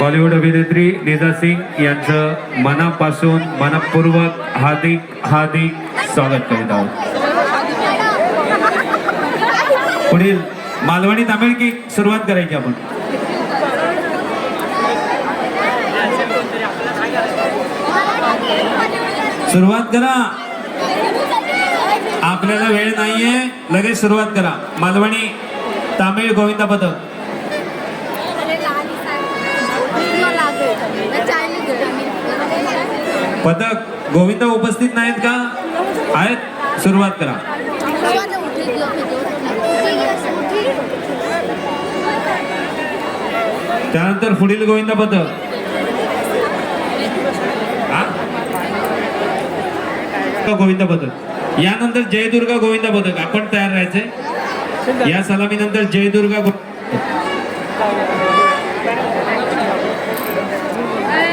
बॉलिवूड अभिनेत्री निदा सिंग यांचं मनापासून मनपूर्वक हार्दिक हार्दिक स्वागत करीत आहोत. पुढील मालवणी तामिळ की सुरुवात करायची आपण? सुरुवात करा. आपल्याला वेळ नाहीये लगेच सुरुवात करा. मालवणी तामिळ गोविंदा पथक पथक गोविंद उपस्थित नाहीत का? आहेत. सुरुवात करा. त्यानंतर पुढील गोविंद पथक हा? गोविंद पथक यानंतर जयदुर्गा गोविंद पथक आपण तयार राहायचे या सलामीनंतर जयदुर्गा गो-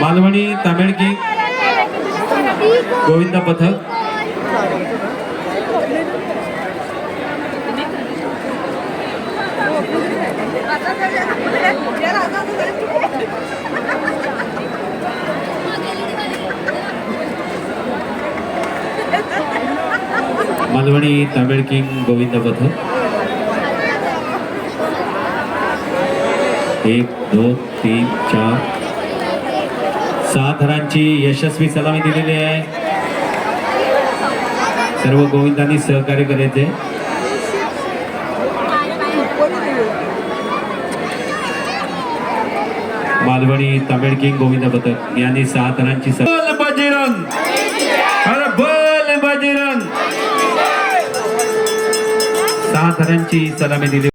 मालवणी तामिळकी गोविंद पथक मालवणी तामिळ किंग गोविंद पथक एक दोन तीन चार सहा थरांची यशस्वी सलामी दिलेली आहे. सर्व गोविंदांनी सहकार्य करायचे मालवणी तामिळ किंग गोविंद पथक यांनी सहा थरांची स- बोल बजरंग. अरे बोल बजरंग. सहा थरांची सलामी दिली.